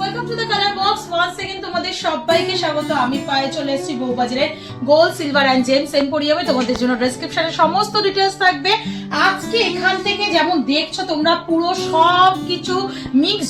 Welcome to the colour box once second তোমাদের সবাইকে স্বাগত। আমি পায়ে চলে এসেছি বউবাজারের গোল্ড সিলভার অ্যান্ড জেমস এম্পোরিয়ামে তোমাদের জন্য ডেসক্রিপশনে সমস্ত ডিটেলস থাকবে। আজকে এখান থেকে যেমন দেখছ, তোমরা পুরো সব কিছু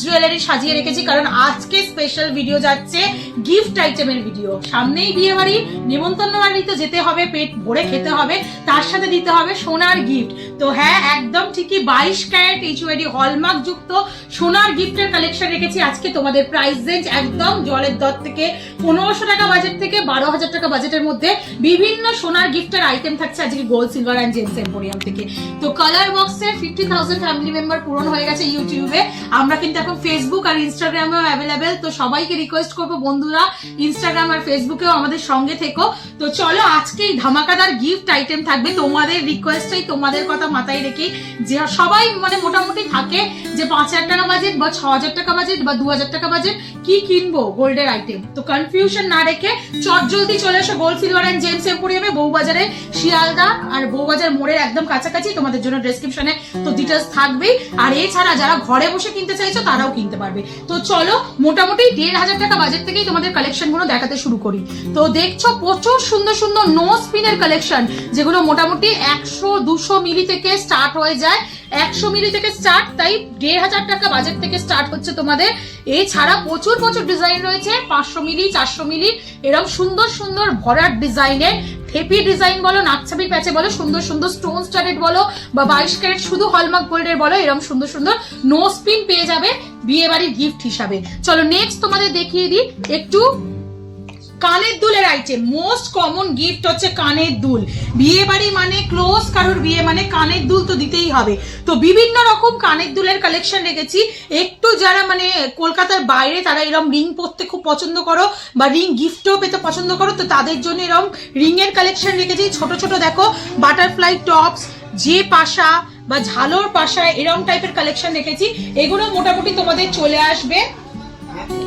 জুয়েলারি সাজিয়ে রেখেছি। কারণ আজকে স্পেশাল ভিডিও যাচ্ছে গিফট আইটেমের ভিডিও সামনেই বিয়ে বাড়ি, নিমন্ত্রণ বাড়িতে যেতে হবে, পেট ভরে খেতে হবে, তার সাথে দিতে হবে সোনার গিফট তো হ্যাঁ একদম ঠিকই বাইশ ক্যারেট এইচওয়াইডি হলমার্ক যুক্ত সোনার গিফটের কালেকশন রেখেছি। আজকে তোমাদের প্রাইস রেঞ্জ একদম জলের দর থেকে পনেরোশো টাকা বাজেট থেকে বারো হাজার টাকা বাজেটের মধ্যে বিভিন্ন সোনার গিফটের আইটেম থাকছে আজকে gold silver and gems emporium থেকে। তো কালার বক্সের ফিফটি থাউজেন্ড ফ্যামিলি মেম্বার পূরণ হয়ে গেছে ইউটিউবে আমরা কিন্তু এখন ফেসবুক আর ইনস্টাগ্রামেও অ্যাভেলেবেল তো সবাইকে রিকোয়েস্ট করব বন্ধুরা ইনস্টাগ্রাম আর ফেসবুকেও আমাদের সঙ্গে থেকো। তো চলো আজকে এই ধামাকাদার গিফট আইটেম থাকবে। তোমাদের রিকোয়েস্টটাই তোমাদের কথা মাথায় রেখে যে সবাই মানে মোটামুটি থাকে যে পাঁচ হাজার টাকা বাজেট বা ছ হাজার টাকা বাজেট বা দু হাজার টাকা বাজেট কি কিনবো গোল্ডের আইটেম তো কনফিউশন না রেখে চট জলদি চলে এসো গোল্ড সিলভার অ্যান্ড জেমস এম্পোরিয়ামে বউবাজারে, শিয়ালদা আর বউবাজার মোড়ের একদম কাছাকাছি, তোমাদের জন্য ডেসক্রিপশনে তো ডিটেলস থাকবেই। আর এছাড়া যারা ঘরে বসে কিনতে চাইছো, তারাও কিনতে পারবে। তো চলো, মোটামুটি দেড় হাজার টাকা বাজেট থেকেই তোমাদের কালেকশনগুলো দেখাতে শুরু করি। তো দেখছ, প্রচুর সুন্দর সুন্দর নো স্পিনের কালেকশন যেগুলো মোটামুটি একশো, দুশো মিলি থেকে স্টার্ট হয়ে যায়। একশো মিলি থেকে স্টার্ট তাই দেড় হাজার টাকা বাজেট থেকে স্টার্ট হচ্ছে তোমাদের। এছাড়া প্রচুর প্রচুর ডিজাইন রয়েছে, পাঁচশো মিলি, চারশো মিলি এরকম সুন্দর সুন্দর ভরাট ডিজাইনের হেপি ডিজাইন বলো নাকছাবি প্যাচে বলো, সুন্দর সুন্দর স্টোন স্টারেড বলো, বা বাইশ ক্যারেট শুধু হলমার্ক গোল্ডের বলো এরকম সুন্দর সুন্দর নো স্পিন পেয়ে যাবে বিয়ে বাড়ির গিফট হিসাবে। চলো নেক্সট তোমাদের দেখিয়ে দিই, একটু কানের দুলের আইটেম মোস্ট কমন গিফট হচ্ছে কানের দুল। বিয়ে বাড়ি মানে ক্লোজ কারোর বিয়ে মানে কানের দুল তো দিতেই হবে। তো বিভিন্ন রকম কানের দুলের কালেকশন রেখেছি। একটু যারা মানে কলকাতার বাইরে, তারা এরকম রিং পরতে খুব পছন্দ করো বা রিং গিফটও পেতে পছন্দ করো, তো তাদের জন্য এরকম রিং এর কালেকশন রেখেছি। ছোট ছোট দেখো বাটারফ্লাই টপস যে পাশা বা ঝালোর পাশা এরকম টাইপের কালেকশন রেখেছি। এগুলো মোটামুটি তোমাদের চলে আসবে।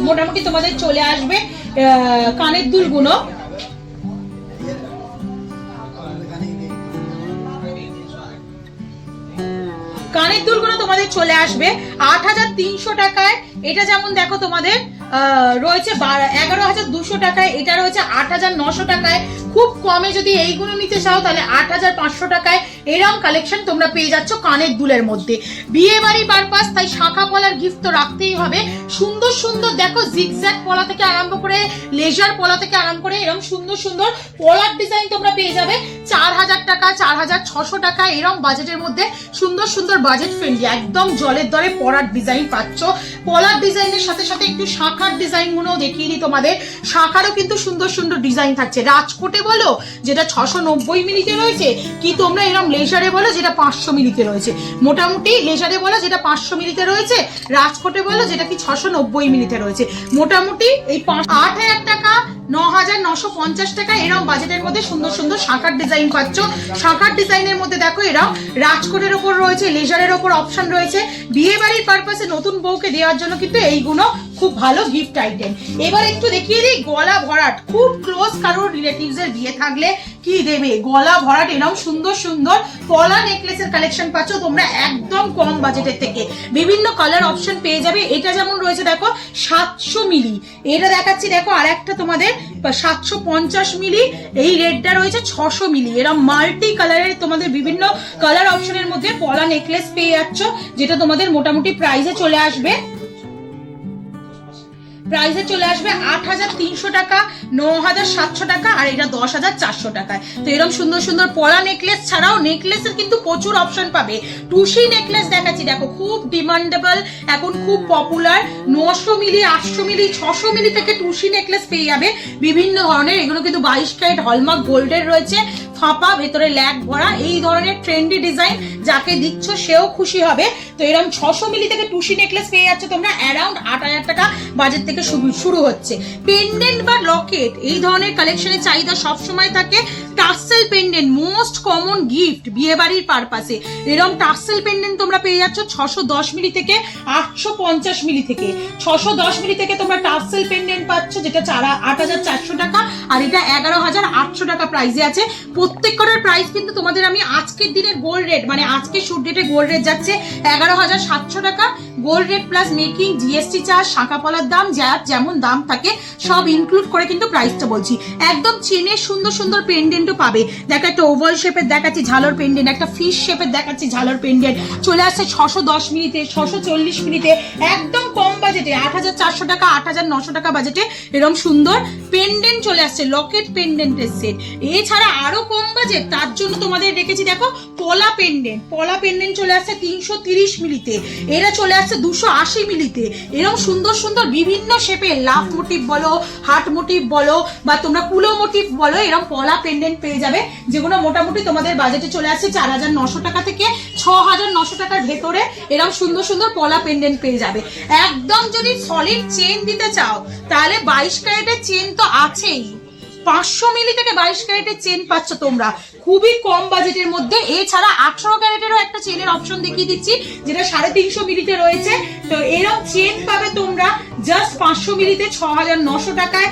মোটামুটি তোমাদের চলে আসবে কানের দুলগুলো। কানের দুলগুলো তোমাদের চলে আসবে, আট হাজার তিনশো টাকায়। এটা যেমন দেখো তোমাদের রয়েছে এগারো হাজার দুশো টাকায়, এটা রয়েছে আট হাজার নশো টাকায়। খুব কমে যদি এইগুলো নিতে চাও, তাহলে আট হাজার পাঁচশো টাকায় এরম কালেকশন তোমরা পেয়ে যাচ্ছ কানের দুলের মধ্যে। বিয়ে বাড়ি পারপাস তাই শাখা পলার গিফট তো রাখতেই হবে। সুন্দর সুন্দর, দেখো জিগজ্যাগ পলা থেকে আরম্ভ করে লেজার পলা থেকে আরম্ভ করে, এরম সুন্দর সুন্দর পলার ডিজাইন তোমরা পেয়ে যাবে। চার হাজার টাকা, চার হাজার ছশো টাকা, এরম বাজেটের মধ্যে সুন্দর সুন্দর বাজেট ফ্রেন্ডলি একদম জলের দরে পলার ডিজাইন পাচ্ছ। পলার ডিজাইনের সাথে সাথে একটু শাখার ডিজাইনগুলো দেখিয়ে দিই তোমাদের। শাখারও কিন্তু সুন্দর সুন্দর ডিজাইন থাকছে। রাজকোটে বলো, যেটা ছশো নব্বই মিনিটে রয়েছে, কি তোমরা এরকম লেজারে বলো যেটা পাঁচশো মিলিতে রয়েছে। মোটামুটি লেজারে বলো যেটা পাঁচশো মিলিতে রয়েছে, রাজকোটে বলো যেটা কি ছশো নব্বই মিলিতে রয়েছে। মোটামুটি এই আট হাজার টাকা, ন হাজার নশো পঞ্চাশ টাকা এরকম বাজেটের মধ্যে সুন্দর সুন্দর শাঁখার ডিজাইন পাচ্ছ। শাঁখার ডিজাইনের মধ্যে দেখো এরকম রাজকোটের ওপর রয়েছে, লেজারের ওপর অপশন রয়েছে। বিয়ে বাড়ির পারপাসে নতুন বউকে দেওয়ার জন্য কিন্তু এইগুলো খুব ভালো গিফট আইটেম এবার একটু দেখিয়ে দিই গলা ভরাট। খুব ক্লোজ কারোর রিলেটিভস এর বিয়ে থাকলে কি দেবে? গলা ভরাট এরকম সুন্দর সুন্দর পলা নেকলেসের কালেকশন পাচ্ছ তোমরা একদম কম বাজেটের থেকে। বিভিন্ন কালার অপশন পেয়ে যাবে। এটা যেমন রয়েছে দেখো সাতশো মিলি। এটা দেখাচ্ছি দেখো আর একটা তোমাদের সাতশো পঞ্চাশ মিলি। এই রেডটা রয়েছে ছশো মিলি। এরকম মাল্টি কালারের তোমাদের বিভিন্ন কালার অপশনের মধ্যে পলা নেকলেস পেয়ে যাচ্ছ যেটা তোমাদের মোটামুটি প্রাইসে চলে আসবে। প্রাইসে চলে আসবে আট হাজার তিনশো টাকা ন হাজার সাতশো টাকা, আর এটা দশ হাজার চারশো টাকায়। তো এরকম সুন্দর সুন্দর পলা নেকলেস ছাড়াও নেকলেসের কিন্তু প্রচুর অপশন পাবে। টুসি নেকলেস দেখাচ্ছি, দেখো, খুব ডিমান্ডেবল এখন খুব পপুলার নশো মিলি, আটশো মিলি, ছশো মিলি থেকে টুসি নেকলেস পেয়ে যাবে। বিভিন্ন ধরনের, এগুলো কিন্তু বাইশ ক্যারেট হলমার্ক গোল্ডের রয়েছে। ফাঁপা, ভেতরে ল্যাগ ভরা, এই ধরনের ট্রেন্ডি ডিজাইন যাকে দিচ্ছ সেও খুশি হবে। তো এরকম ছশো মিলি থেকে টুসি নেকলেস পেয়ে যাচ্ছে তোমরা অ্যারাউন্ড আট হাজার টাকা বাজেট থেকে শুরু- হচ্ছে। পেন্ডেন্ট বা লকেট এই ধরনের কালেকশনের চাহিদা সবসময় থাকে। Tassel pendant most common gift বিয়ে বাড়ির পারপাসে এরকম টাসেল পেন্ডেন্ট তোমরা পেয়ে যাচ্ছ ছশো দশ মিলি থেকে আটশো পঞ্চাশ মিলি থেকে। ছশো দশ মিলি থেকে তোমরা টাসেল পেন্ডেন্ট পাচ্ছ, যেটা চার আট হাজার চারশো টাকা, আর এটা এগারো হাজার আটশো টাকা প্রাইসে আছে। প্রত্যেক কটার প্রাইস কিন্তু তোমাদের আমি আজকের দিনের গোল্ড রেট মানে আজকে শুট ডেটে গোল্ড রেট যাচ্ছে এগারো হাজার সাতশো টাকা। Gold rate plus making GST charge শাঁখা পলার দাম, যার যেমন দাম থাকে, সব ইনক্লুড করে কিন্তু প্রাইসটা বলছি। একদম চেনের সুন্দর সুন্দর পেন্ডেন্টও পাবে। দেখো একটা ওভাল শেপের দেখাচ্ছি, ঝালর পেন্ডেন্ট একটা ফিশ শেপের দেখাচ্ছি, ঝালর পেন্ডেন্ট চলে আসছে ছশো দশ মিনিটে, ছশো চল্লিশ মিনিটে, একদম কম বাজেটে আট হাজার চারশো টাকা, আট হাজার নশো টাকা বাজেটে এরকম সুন্দর পেন্ডেন্ট চলে আসছে লকেট পেন্ডেন্টের সেট এছাড়া আরও কম বাজেট তার জন্য তোমাদের রেখেছি, দেখো, পলা পেন্ডেন্ট পলা পেন্ডেন্ট চলে আসছে তিনশো তিরিশ মিলিতে। এরা চলে আসছে দুশো আশি মিলিতে। এরকম সুন্দর সুন্দর বিভিন্ন শেপের লাভ মোটিভ বলো হার্ট মোটিভ বলো, বা তোমরা কুলো মোটিভ বলো এরকম পলা পেন্ডেন্ট পেয়ে যাবে। যেগুলো মোটামুটি তোমাদের বাজেটে চলে আসছে চার হাজার নশো টাকা থেকে ছ হাজার নশো টাকার ভেতরে এরকম সুন্দর সুন্দর পলা পেন্ডেন্ট পেয়ে যাবে। একদম যদি সলিড চেন দিতে চাও, তাহলে বাইশ ক্যারেটের চেন তো আছেই। পাঁচশো মিলি থেকে বাইশ ক্যারেটের চেন পাচ্ছ তোমরা। খুবই কম বাজেটের মধ্যে। এছাড়া আঠারো ক্যারেটেরও একটা চেনের অপশন দেখিয়ে দিচ্ছি, যেটা সাড়ে তিনশো মিলিতে রয়েছে। তো এরকম চেন পাবে তোমরা জাস্ট পাঁচশো মিলিতে, ছ হাজার নশো টাকায়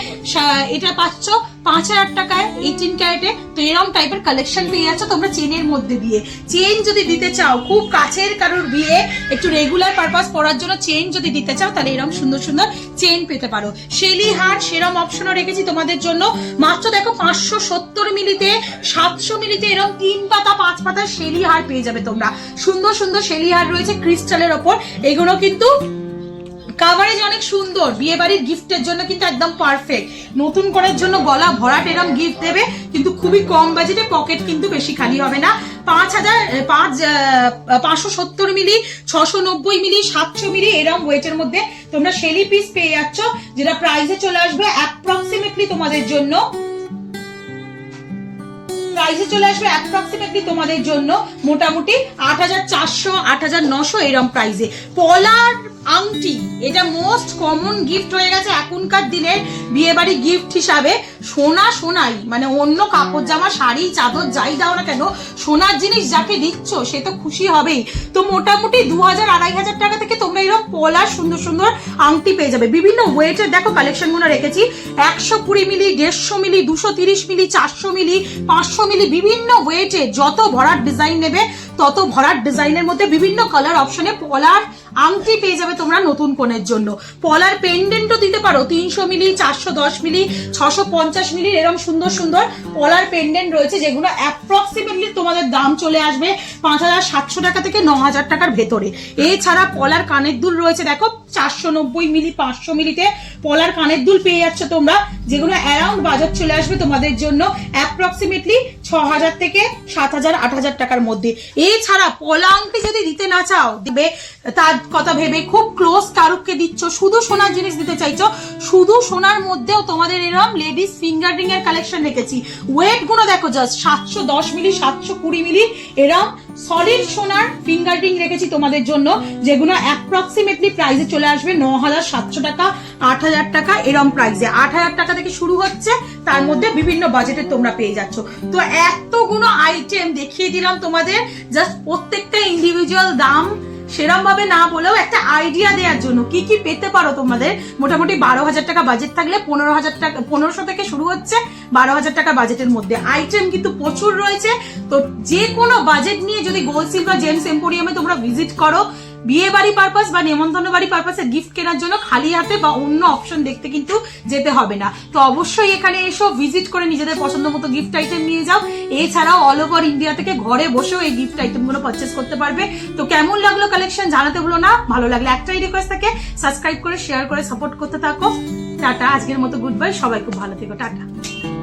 এটা পাচ্ছ। পাঁচ হাজার টাকায় এইটিন ক্যারেটে তো এরকম টাইপের কালেকশন পেয়ে যাচ্ছ তোমরা চেনের মধ্যে দিয়ে। চেন যদি দিতে চাও, খুব কাছের কারোর বিয়ে, একটু রেগুলার পারপাস পড়ার জন্য চেন যদি দিতে চাও, তাহলে এরকম সুন্দর সুন্দর চেন পেতে পারো। শেলি হার, সেরম অপশনও রেখেছি তোমাদের জন্য। মাত্র দেখো পাঁচশো সত্তর মিলিতে, সাতশো মিলিতে এরকম তিন পাতা, পাঁচ পাতা শেলি হার পেয়ে যাবে তোমরা। সুন্দর সুন্দর শেলি হার রয়েছে ক্রিস্টালের ওপর। এগুলো কিন্তু কাভারেজ অনেক সুন্দর। বিয়ে বাড়ির গিফটের জন্য কিন্তু একদম পারফেক্ট নতুন করার জন্য গলা ভরাট এরম গিফট দেবে, কিন্তু খুবই কম বাজেটে পকেট কিন্তু বেশি খালি হবে না। পাঁচ হাজার পাঁচ পাঁচশো সত্তর মিলি, ছশো নব্বই মিলি, সাতশো মিলি এরম ওয়েটের মধ্যে তোমরা সেলি পিস পেয়ে যাচ্ছ, যেটা প্রাইসে চলে আসবে অ্যাপ্রক্সিমেটলি তোমাদের জন্য। প্রাইসে চলে আসবে অ্যাপ্রক্সিমেটলি তোমাদের জন্য মোটামুটি আট হাজার চারশো, আট হাজার নশো এরম প্রাইসে পলার আংটি, এটা মোস্ট কমন গিফট হয়ে গেছে এখনকার দিনের বিয়ে বাড়ি গিফট হিসাবে। সোনা সোনাই মানে অন্য কাপড় জামা শাড়ি চাদর যাই দাও না কেন সোনার জিনিস যাকে দিচ্ছ সে তো খুশি হবেই। তো মোটামুটি দু হাজার আড়াই হাজার টাকা থেকে তোমরা এরকম পলার সুন্দর সুন্দর আংটি পেয়ে যাবে। বিভিন্ন ওয়েটের দেখো কালেকশনগুলো রেখেছি। একশো কুড়ি মিলি দেড়শো মিলি দুশো তিরিশ মিলি চারশো মিলি পাঁচশো মিলি বিভিন্ন ওয়েটে যত ভরাট ডিজাইন নেবে তত ভরাট ডিজাইনের মধ্যে বিভিন্ন কালার অপশনে পলার আংটি পেয়ে যাবে তোমরা নতুন কোণের জন্য। পলার পেন্ডেন্টও দিতে পারো, তিনশো মিলি, চারশো দশ মিলি, ছশো পঞ্চাশ মিলি এরকম সুন্দর সুন্দর পলার পেন্ডেন্ট রয়েছে, যেগুলো অ্যাপ্রক্সিমেটলি তোমাদের দাম চলে আসবে পাঁচ হাজার সাতশো টাকা থেকে ন হাজার টাকার ভেতরে। এছাড়া পলার কানের দুল রয়েছে, দেখো চারশো নব্বই মিলি, পাঁচশো মিলিতে পলার কানের দুল পেয়ে যাচ্ছ তোমরা। যেগুলো অ্যারাউন্ড বাজার চলে আসবে তোমাদের জন্য অ্যাপ্রক্সিমেটলি ছ হাজার থেকে সাত হাজার আট হাজার টাকার মধ্যে। এছাড়া পলা আংটি যদি দিতে না চাও, দিবে, তার কথা ভেবে খুব ক্লোজ কারুককে দিচ্ছ, শুধু সোনার জিনিস দিতে চাইছো, শুধু সোনার মধ্যেও তোমাদের এরকম লেডিস ফিঙ্গার রিং এর কালেকশন রেখেছি। ওয়েটগুলো দেখো জাস্ট সাতশো দশ মিলি, সাতশো কুড়ি মিলি, এরম সলিড সোনার ফিঙ্গার রিং রেখেছি তোমাদের জন্য, যেগুলো অ্যাপ্রক্সিমেটলি প্রাইসে চলে আসবে ন হাজার সাতশো টাকা আট হাজার টাকা, এরম প্রাইসে আট হাজার টাকা থেকে শুরু হচ্ছে, তার মধ্যে বিভিন্ন বাজেটে তোমরা পেয়ে যাচ্ছ। তো এতগুলো আইটেম দেখিয়ে দিলাম তোমাদের জাস্ট প্রত্যেকটা ইন্ডিভিজুয়াল দাম সেরম ভাবে না বলেও একটা আইডিয়া দেওয়ার জন্য। কি কি পেতে পারো তোমাদের? মোটামুটি বারো হাজার টাকা বাজেট থাকলে পনেরো হাজার টাকা, পনেরোশো থেকে শুরু হচ্ছে বারো হাজার টাকা বাজেটের মধ্যে। আইটেম কিন্তু প্রচুর রয়েছে। তো যে কোনো বাজেট নিয়ে যদি গোল্ড সিলভার জেমস এম্পোরিয়ামে তোমরা ভিজিট করো বিয়ে বাড়ি পারপাস বা নেমন্তন্ন বাড়ি পারপাসে গিফট কেনার জন্য খালি হাতে বা অন্য অপশন দেখতে কিন্তু যেতে হবে না। তো অবশ্যই এখানে এসো ভিজিট করে নিজেদের পছন্দ মতো গিফট আইটেম নিয়ে যাও। এছাড়াও অল ওভার ইন্ডিয়া থেকে ঘরে বসেও এই গিফট আইটেমগুলো পারচেস করতে পারবে। তো কেমন লাগল কালেকশন জানাতে ভুলো না, ভালো লাগলে একটাই রিকোয়েস্ট থাকে সাবস্ক্রাইব করে শেয়ার করে সাপোর্ট করতে থাকো। টাটা, আজকের মতো গুড বাই সবাই খুব ভালো থেকো, টাটা।